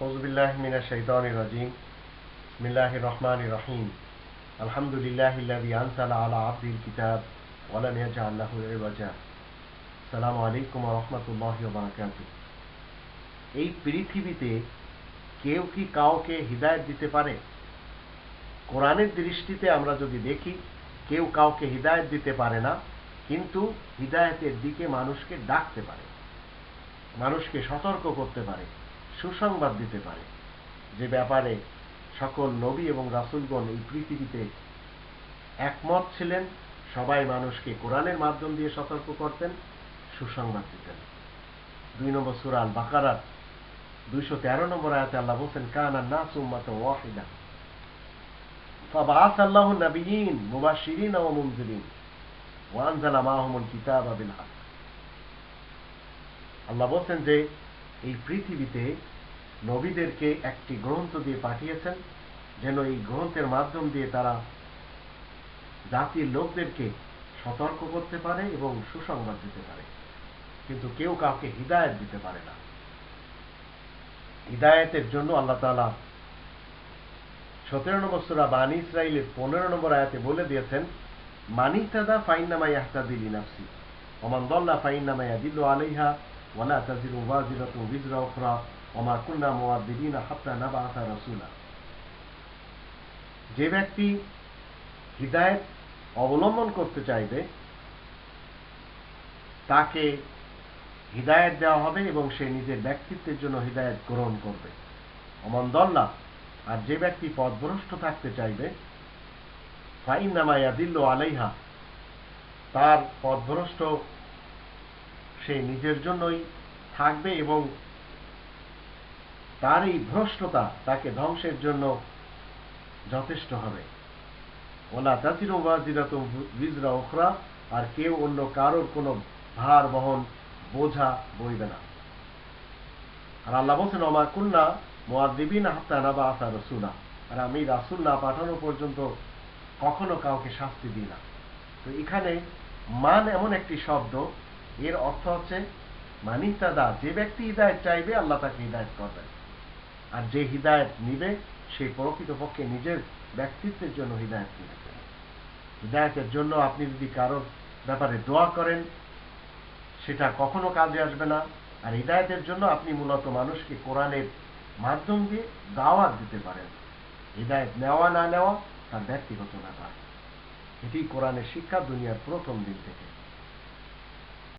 ফৌজবিল্লাহ মিনা রাজিম রহমান রহিম আলহামদুলিল্লাহ আলা আব্দিল কিতাব আসসালামু আলাইকুম রাহমাতুল্লাহি ওয়া বারাকাতুহু এই পৃথিবীতে কেউ কি কাউকে হিদায়ত দিতে পারে? কোরআনের দৃষ্টিতে আমরা যদি দেখি, কেউ কাউকে হিদায়ত দিতে পারে না, কিন্তু হিদায়তের দিকে মানুষকে ডাকতে পারে, মানুষকে সতর্ক করতে পারে। সুসংবাদ দিতে পারে যে ব্যাপারে সকল নবী এবং রাসুলগণ এই পৃথিবীতে একমত ছিলেন সবাই মানুষকে কোরআনের মাধ্যম দিয়ে সতর্ক করতেন সুসংবাদ দিতেন দুই নম্বর সুরাল বাকারার দুইশো তেরো নম্বর আয়াতে আল্লাহ বলছেন কানা না সুম্মাত ওয়াহিদা فبعث الله النبيين مبشرين ومنذرين وأنزل معهم الكتاب بالحق আল্লাহ বলছেন যে এই পৃথিবীতে নবীদেরকে একটি গ্রন্থ দিয়ে পাঠিয়েছেন, যেন এই গ্রন্থের মাধ্যম দিয়ে তারা জাতির লোকদেরকে সতর্ক করতে পারে এবং সুসংবাদ দিতে পারে। কিন্তু কেউ কাউকে হিদায়ত দিতে পারে না। হিদায়তের জন্য আল্লাহ তালা সতেরো নম্বর সুরা বানি ইসরায়েলের পনেরো নম্বর আয়াতে বলে দিয়েছেন মানিতাদা ফাইনামাই আহতাদিল নাফসি ওমান দল্লা ফাইনামাই আদিল আলাইহা ওয়ালা তাজির ওয়াজিরাতু বিজরা উখরা ওমা কুন্না মুআদ্দিবিনা হাত্তা নাবাআসা রাসূলা যে ব্যক্তি হিদায়ত অবলম্বন করতে চাইবে, তাকে হিদায়ত দেওয়া হবে এবং সে নিজের ব্যক্তিত্বের জন্য হিদায়ত গ্রহণ করবে। অমন দল্লা, আর যে ব্যক্তি পথভ্রষ্ট থাকতে চাইবে ফাইন নামায়া দিল্ল আলাইহা, তার পথভ্রষ্ট সে নিজের জন্যই থাকবে এবং তার এই ভ্রষ্টতা তাকে ধ্বংসের জন্য যথেষ্ট হবে। ওলা তাসির ওয়াজিরাত বিজরা ওখরা আর কেউ অন্য কারোর কোনো ভার বহন বোঝা বইবে না। আর আল্লাহ বলছেন অমা কুন্না মোয়াদ্দিবিন হাত্তা নাবা আসা রসুলা। আর আমি রাসুল না পাঠানো পর্যন্ত কখনো কাউকে শাস্তি দিই না। তো এখানে মান এমন একটি শব্দ এর অর্থ হচ্ছে মানিতাদা যে ব্যক্তি হৃদায়ত চাইবে, আল্লাহ তাকে হৃদায়ত করবেন। আর যে হৃদায়ত নিবে, সে প্রকৃতপক্ষে নিজের ব্যক্তিত্বের জন্য হৃদায়ত নিয়েছেন হৃদায়তের জন্য আপনি যদি কারোর ব্যাপারে দোয়া করেন, সেটা কখনো কাজে আসবে না। আর হৃদায়তের জন্য আপনি মূলত মানুষকে কোরআনের মাধ্যম দিয়ে দাওয়াত দিতে পারেন। হৃদায়ত নেওয়া না নেওয়া তার ব্যক্তিগত ব্যাপার। এটি কোরআনের শিক্ষা দুনিয়ার প্রথম দিন থেকে।